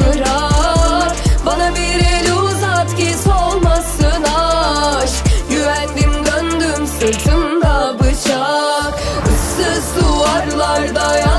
bırak. Bana bir el uzat ki solmasın aşk. Güvendim döndüm sırtımda bıçak. Issız duvarlarda yan